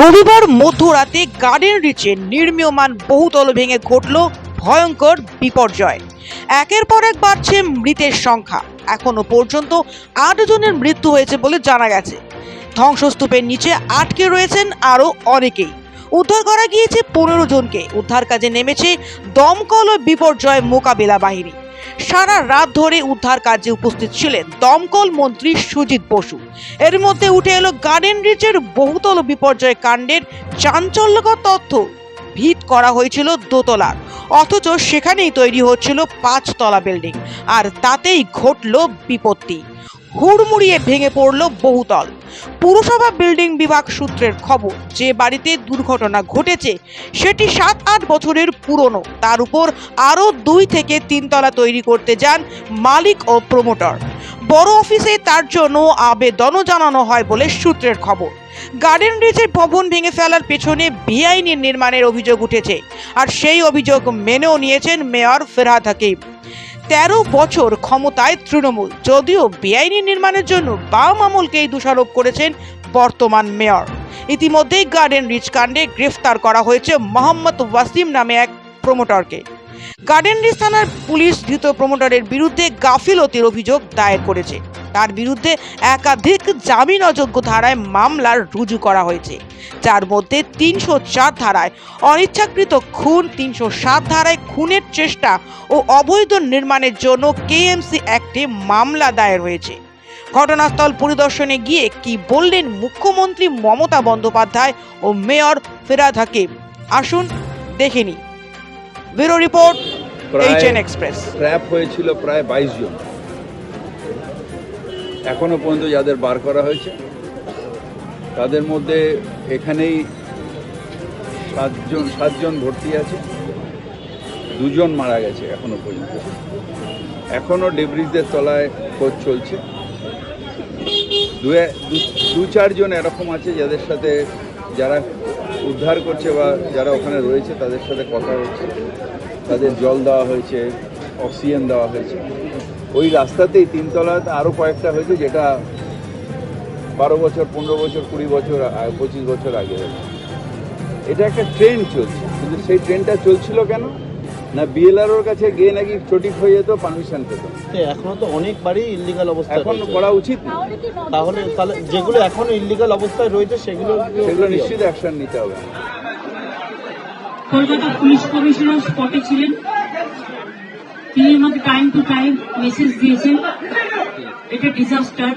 রবিবার মধ্যরাতে গার্ডেন রিচে নির্মীয়মান বহুতল ভেঙে ঘটল ভয়ঙ্কর বিপর্যয়। একের পর এক বাড়ছে মৃতের সংখ্যা। এখনও পর্যন্ত আট জনের মৃত্যু হয়েছে বলে জানা গেছে। ধ্বংসস্তূপের নিচে আটকে রয়েছেন আরও অনেকেই। উদ্ধার করা গিয়েছে পনেরো জনকে। উদ্ধার কাজে নেমেছে দমকল ও বিপর্যয় মোকাবিলা বাহিনী। সারা রাত ধরে উদ্ধার কাজে উপস্থিত ছিলেন দমকল মন্ত্রী সুজিত বসু। এর মধ্যে উঠে এলো গার্ডেন রিচের বহুতল বিপর্যয় কাণ্ডের চাঞ্চল্যকর তথ্য। ভিত করা হয়েছিল দোতলার, অথচ সেখানেই তৈরি হচ্ছিল পাঁচতলা বিল্ডিং, আর তাতেই ঘটল বিপত্তি। হুড়মুড়িয়ে ভেঙে পড়ল বহুতল। পুরসভা বিল্ডিং বিভাগ সূত্রের খবর, যে বাড়িতে দুর্ঘটনা ঘটেছে, সেটি সাত আট বছরের পুরনো। তার উপর আরও দুই থেকে তিনতলা তৈরি করতে যান মালিক ও প্রমোটর। বড় অফিসে তার জন্য আবেদনও জানানো হয় বলে সূত্রের খবর। গার্ডেন রিচের ভবন ভেঙে ফেলার পেছনে বেআইনি নির্মাণের অভিযোগ উঠেছে, আর সেই অভিযোগ মেনেও নিয়েছেন মেয়র ফেরহাদ হাকিম। তেরো বছর ক্ষমতায় তৃণমূল। যদিও বেআইনি নির্মাণের জন্য বাম আমলকেই দোষারোপ করেছেন বর্তমান মেয়র। ইতিমধ্যেই গার্ডেন রিচ কাণ্ডে গ্রেফতার করা হয়েছে মোহাম্মদ ওয়াসিম নামে এক প্রমোটরকে। গার্ডেন রিচ থানার পুলিশ ধৃত প্রমোটরের বিরুদ্ধে গাফিলতির অভিযোগ দায়ের করেছে। তার বিরুদ্ধে একাধিক জামিন অযোগ্য ধারায় মামলার রুজু করা হয়েছে। যার মধ্যে তিনশো চার ধারায় অনিচ্ছাকৃত খুন, তিনশো সাত ধারায় খুনের চেষ্টা ও অবৈধ নির্মাণের জন্য কেএমসি অ্যাক্টে মামলা দায়ের হয়েছে। ঘটনাস্থল পরিদর্শনে গিয়ে কি বললেন মুখ্যমন্ত্রী মমতা বন্দ্যোপাধ্যায় ও মেয়র ফেরাদ হাকিম? আসুন দেখে নি bureau report H N express. Trap হয়েছিল প্রায় বাইশ জন। এখনও পর্যন্ত যাদের বার করা হয়েছে তাদের মধ্যে এখানেই সাতজন সাতজন ভর্তি আছে। দুজন মারা গেছে এখনও পর্যন্ত। এখনও ডেব্রিজদের তলায় খোঁজ চলছে। দু চারজন এরকম আছে যাদের সাথে যারা উদ্ধার করছে বা যারা ওখানে রয়েছে তাদের সাথে কথা হচ্ছে। তাদের জল দেওয়া হয়েছে, অক্সিজেন দেওয়া হয়েছে। ওই রাস্তাতেই তিনতলাতে আরও কয়েকটা হয়েছে যেটা বারো বছর, পনেরো বছর, কুড়ি বছর পঁচিশ বছর আগে এটা একটা ট্রেন চলছে। কিন্তু সেই ট্রেনটা চলছিল কেন? না বিএলআরওর কাছে গিয়ে নাকি সঠিক হয়ে যেত পারমিশন পেত। তো এখনও তো অনেক বাড়ি ইলিগাল অবস্থায় এখন। করা উচিত তাহলে তাহলে যেগুলো এখনও ইলিগাল অবস্থায় রয়েছে সেগুলো সেগুলো নিশ্চিত অ্যাকশন নিতে হবে। কলকাতা পুলিশ কমিশনার স্পটে ছিলেন। তিনি আমাকে টাইম টু টাইম মেসেজ দিয়েছেন। এটা ডিজাস্টার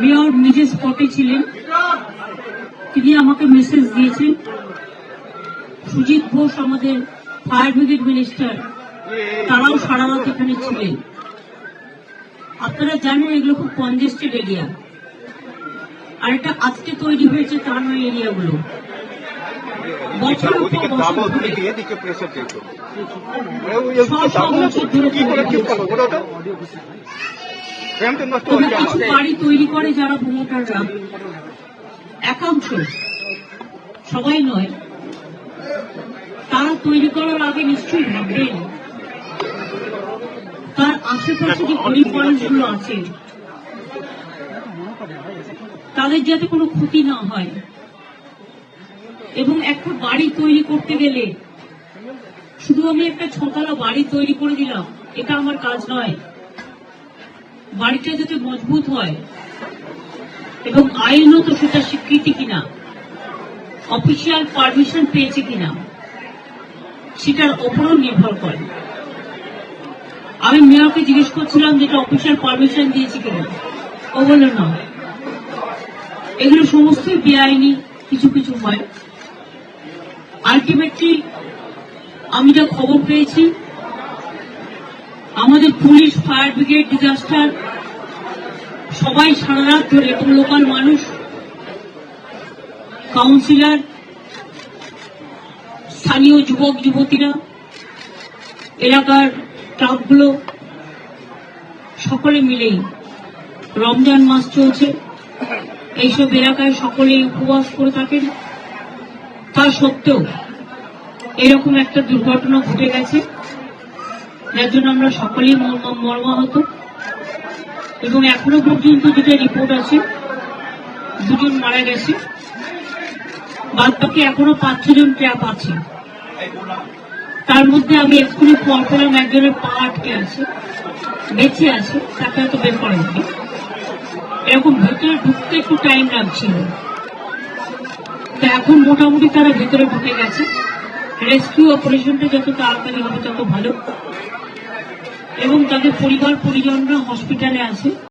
মেয়র নিজে স্পটে ছিলেন। তিনি আমাকে মেসেজ দিয়েছেন। সুজিত ঘোষ আমাদের ফায়ার ব্রিগেড মিনিস্টার তারাও সারা রাত এখানে ছিলেন। আপনারা জানেন এগুলো খুব কনজেস্টেড এরিয়া আর এটা আজকে তৈরি হয়েছে তার নয় এরিয়াগুলো বাড়ি তৈরি করে যারা প্রমোটাররা একাংশ সবাই নয় তারা করার আগে নিশ্চয়ই ভাববেন। তার আশেপাশে যে গরিব মানুষগুলো আছে তাদের যাতে কোনো ক্ষতি না হয়। এবং একটা বাড়ি তৈরি করতে গেলে শুধু আমি একটা ছতলা বাড়ি তৈরি করে দিলাম এটা আমার কাজ নয়। বাড়িটা যাতে মজবুত হয় এবং আইনত সেটা স্বীকৃতি কিনা অফিসিয়াল পারমিশন পেয়েছে কিনা। সেটার ওপরও নির্ভর করে। আমি মেয়রকে জিজ্ঞেস করছিলাম যেটা অফিসিয়াল পারমিশন দিয়েছে কিনা। ও বলল, না। এগুলো সমস্তই বেআইনি, কিছু কিছু হয় আলটিমেটলি আমি যা খবর পেয়েছি, আমাদের পুলিশ ফায়ার ব্রিগেড ডিজাস্টার সবাই সারা রাত ধরে এবং লোকাল মানুষ কাউন্সিলর স্থানীয় যুবক, যুবতীরা, এলাকার ক্লাবগুলো, সকলে মিলেই রমজান মাস চলছে। এইসব এলাকায় সকলেই উপবাস করে থাকেন। তা সত্ত্বেও এরকম একটা দুর্ঘটনা ঘটে গেছে, যার জন্য আমরা সকলেই মর্মা- মর্মাহত। এবং এখনও পর্যন্ত যেটা রিপোর্ট আছে, দুজন মারা গেছে। বাদ বাকি এখনও পাঁচ ছজন ট্র্যাপ আছে। তার মধ্যে আমি এক্ষুনি পর পেলাম একজনের পা আটকে আছে, বেঁচে আছে, তাকে হয়তো বের করা যাবে। এরকম ভেতরে ঢুকতে একটু টাইম লাগছিল। তো এখন মোটামুটি তারা ভেতরে ঢুকে গেছে। রেস্কিউ অপারেশনটা যত তাড়াতাড়ি হবে তত ভালো। এবং তাদের পরিবার, পরিজনরা হসপিটালে আছে।